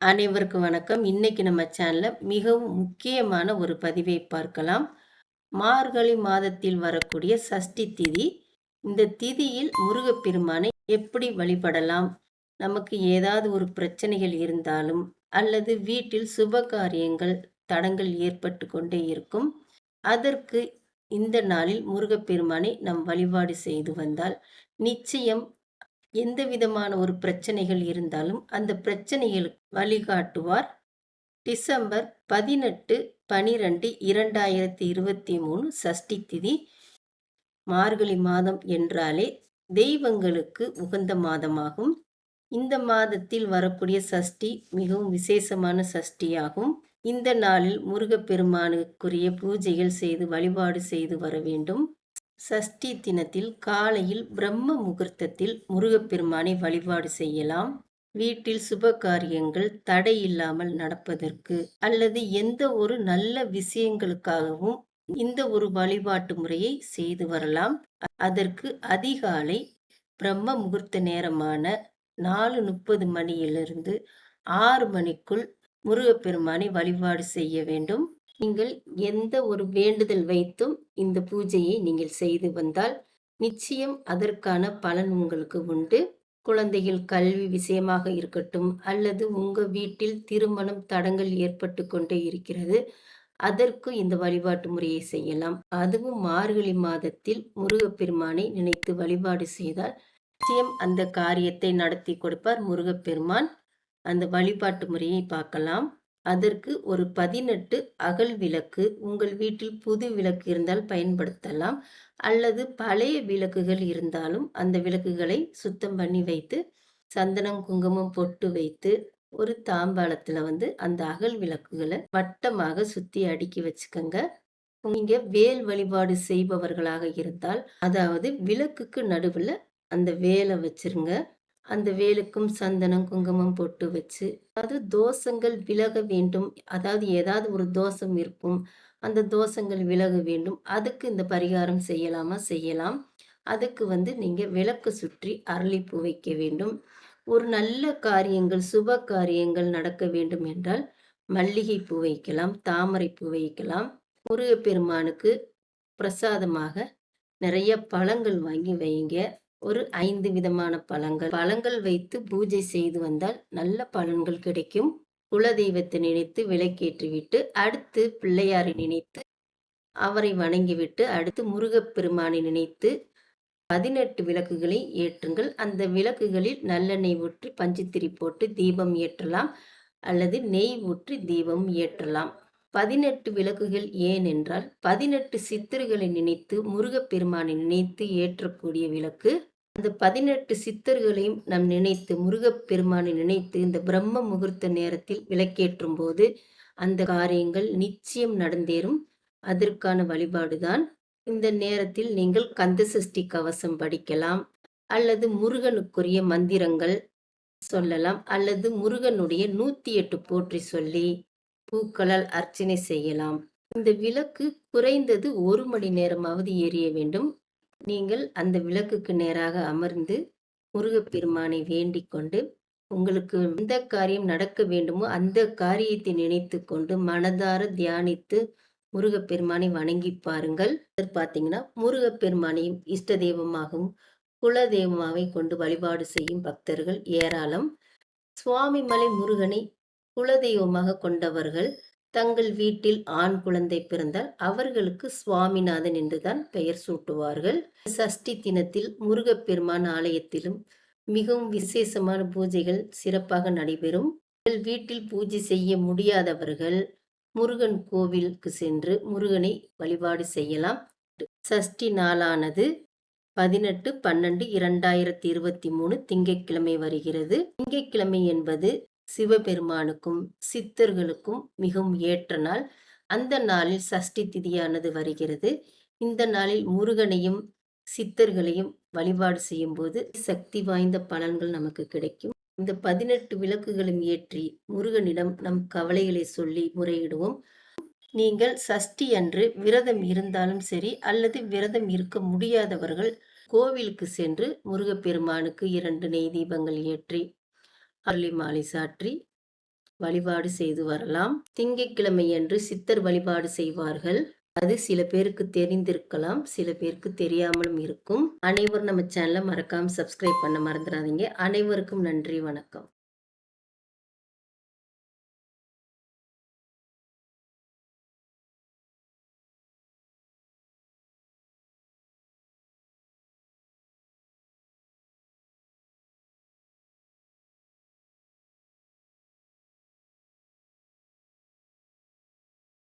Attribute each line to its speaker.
Speaker 1: அனைவருக்கும் வணக்கம். இன்னைக்கு நம்ம சேனல்ல மிகவும் முக்கியமான ஒரு பதிவை பார்க்கலாம். மார்கழி மாதத்தில் வரக்கூடிய சஷ்டி திதி. இந்த திதியில் முருகப்பெருமானை எப்படி வழிபடலாம்? நமக்கு ஏதாவது ஒரு பிரச்சனைகள் இருந்தாலும், அல்லது வீட்டில் சுப காரியங்கள் தடங்கள் ஏற்பட்டு கொண்டே இருக்கும். அதற்கு இந்த நாளில் முருகப்பெருமானை நம் வழிபாடு செய்து வந்தால், நிச்சயம் எந்த விதமான ஒரு பிரச்சனைகள் இருந்தாலும் அந்த பிரச்சனைகளுக்கு வழிகாட்டுவார். டிசம்பர் பதினெட்டு பனிரெண்டு இரண்டாயிரத்தி இருபத்தி மூணு சஷ்டி திதி மார்கழி மாதம் என்றாலே தெய்வங்களுக்கு உகந்த மாதமாகும். இந்த மாதத்தில் வரக்கூடிய சஷ்டி மிகவும் விசேஷமான சஷ்டியாகும். இந்த நாளில் முருகப்பெருமானுக்குரிய பூஜைகள் செய்து வழிபாடு செய்து வர வேண்டும். சஷ்டி தினத்தில் காலையில் பிரம்ம முகூர்த்தத்தில் முருகப்பெருமானை வழிபாடு செய்யலாம். வீட்டில் சுப காரியங்கள் தடை இல்லாமல் நடப்பதற்கு அல்லது எந்த ஒரு நல்ல விஷயங்களுக்காகவும் இந்த ஒரு வழிபாட்டு முறையை செய்து வரலாம். அதற்கு அதிகாலை பிரம்ம முகூர்த்த நேரமான நாலு முப்பது மணியிலிருந்து ஆறு மணிக்குள் முருகப்பெருமானை வழிபாடு செய்ய வேண்டும். நீங்கள் எந்த ஒரு வேண்டுதல் வைத்தும் இந்த பூஜையை நீங்கள் செய்து வந்தால் நிச்சயம் அதற்கான பலன் உங்களுக்கு உண்டு. குழந்தைகள் கல்வி விஷயமாக இருக்கட்டும் அல்லது உங்க வீட்டில் திருமணம் தடங்கள் ஏற்பட்டு கொண்டே இருக்கிறது அதற்கு இந்த வழிபாட்டு முறையை செய்யலாம். அதுவும் மார்கழி மாதத்தில் முருகப்பெருமானை நினைத்து வழிபாடு செய்தால் நிச்சயம் அந்த காரியத்தை நடத்தி கொடுப்பார் முருகப்பெருமான். அந்த வழிபாட்டு முறையை பார்க்கலாம். அதற்கு ஒரு பதினெட்டு அகல் விளக்கு உங்கள் வீட்டில் புது விளக்கு இருந்தால் பயன்படுத்தலாம். அல்லது பழைய விளக்குகள் இருந்தாலும் அந்த விளக்குகளை சுத்தம் பண்ணி வைத்து சந்தனம் குங்குமம் பொட்டு வைத்து ஒரு தாம்பாளத்தில் வந்து அந்த அகல் விளக்குகளை வட்டமாக சுற்றி அடுக்கி வச்சுக்கோங்க. நீங்க வேல் வழிபாடு செய்பவர்களாக இருந்தால் அதாவது விளக்குக்கு நடுவில் அந்த வேலை வச்சிருங்க. அந்த வேலுக்கும் சந்தனம் குங்குமம் போட்டு வச்சு அது தோஷங்கள் விலக வேண்டும். அதாவது ஏதாவது ஒரு தோஷம் இருக்கும் அந்த தோஷங்கள் விலக வேண்டும். அதுக்கு இந்த பரிகாரம் செய்யலாமா? செய்யலாம். அதுக்கு வந்து நீங்கள் விளக்கு சுற்றி அரளிப்பூ வைக்க வேண்டும். ஒரு நல்ல காரியங்கள் சுப காரியங்கள் நடக்க வேண்டும் என்றால் மல்லிகை பூ வைக்கலாம் தாமரை பூ வைக்கலாம். முருகப்பெருமானுக்கு பிரசாதமாக நிறைய பழங்கள் வாங்கி வைங்க. ஒரு ஐந்து விதமான பழங்கள். பழங்கள் வைத்து பூஜை செய்து வந்தால் நல்ல பலன்கள் கிடைக்கும். குலதெய்வத்தை நினைத்து விளக்கேற்றிவிட்டு அடுத்து பிள்ளையாரை நினைத்து அவரை வணங்கிவிட்டு அடுத்து முருகப்பெருமானை நினைத்து பதினெட்டு விளக்குகளை ஏற்றுங்கள். அந்த விளக்குகளில் நல்லெண்ணெய் ஊற்றி பஞ்சுத்திரி போட்டு தீபம் ஏற்றலாம் அல்லது நெய் ஊற்றி தீபம் ஏற்றலாம். பதினெட்டு விளக்குகள் ஏன் என்றால் பதினெட்டு சித்தர்களை நினைத்து முருகப்பெருமானை நினைத்து ஏற்றக்கூடிய விளக்கு அந்த பதினெட்டு சித்தர்களையும் நம் நினைத்து முருகப்பெருமானை நினைத்து இந்த பிரம்ம முகூர்த்த நேரத்தில் விளக்கேற்றும் போது அந்த காரியங்கள் நிச்சயம் நடந்தேறும். அதற்கான வழிபாடுதான். இந்த நேரத்தில் நீங்கள் கந்த சஷ்டி கவசம் படிக்கலாம் அல்லது முருகனுக்குரிய மந்திரங்கள் சொல்லலாம் அல்லது முருகனுடைய நூத்தி எட்டு போற்றி சொல்லி பூக்களால் அர்ச்சனை செய்யலாம். இந்த விளக்கு குறைந்தது ஒரு மணி நேரமாவது எரிய வேண்டும். நீங்கள் அந்த விளக்குக்கு நேராக அமர்ந்து முருகப்பெருமானை வேண்டிக் கொண்டு உங்களுக்கு எந்த காரியம் நடக்க வேண்டுமோ அந்த காரியத்தை நினைத்து கொண்டு மனதார தியானித்து முருகப்பெருமானை வணங்கி பாருங்கள். பார்த்தீங்கன்னா முருகப்பெருமானையும் இஷ்ட தெய்வமாகவும் குல தெய்வமாகவே கொண்டு வழிபாடு செய்யும் பக்தர்கள் ஏராளம். சுவாமிமலை முருகனை குலதெய்வமாக கொண்டவர்கள் தங்கள் வீட்டில் ஆண் குழந்தை பிறந்தால் அவர்களுக்கு சுவாமிநாதன் என்றுதான் பெயர் சூட்டுவார்கள். சஷ்டி தினத்தில் முருகப்பெருமான் ஆலயத்திலும் மிகவும் விசேஷமான பூஜைகள் சிறப்பாக நடைபெறும். வீட்டில் பூஜை செய்ய முடியாதவர்கள் முருகன் கோவிலுக்கு சென்று முருகனை வழிபாடு செய்யலாம். சஷ்டி நாளானது பதினெட்டு பன்னெண்டு இரண்டாயிரத்தி இருபத்தி மூணு திங்கட்கிழமை வருகிறது. திங்கட்கிழமை என்பது சிவபெருமானுக்கும் சித்தர்களுக்கும் மிகவும் ஏற்ற நாள். அந்த நாளில் சஷ்டி திதியானது வருகிறது. இந்த நாளில் முருகனையும் சித்தர்களையும் வழிபாடு செய்யும் போது சக்தி வாய்ந்த பலன்கள் நமக்கு கிடைக்கும். இந்த பதினெட்டு விளக்குகளும் ஏற்றி முருகனிடம் நம் கவலைகளை சொல்லி முறையிடுவோம். நீங்கள் சஷ்டி அன்று விரதம் இருந்தாலும் சரி அல்லது விரதம் இருக்க முடியாதவர்கள் கோவிலுக்கு சென்று முருகப்பெருமானுக்கு இரண்டு நெய் தீபங்கள் ஏற்றி அருளி மாலை சாற்றி வழிபாடு செய்து வரலாம். திங்கட்கிழமையன்று சித்தர் வழிபாடு செய்வார்கள். அது சில பேருக்கு தெரிந்திருக்கலாம் சில பேருக்கு தெரியாமலும் இருக்கும். அனைவரும் நம்ம சேனலை மறக்காமல் சப்ஸ்கிரைப் பண்ண மறந்துடாதீங்க. அனைவருக்கும் நன்றி வணக்கம்.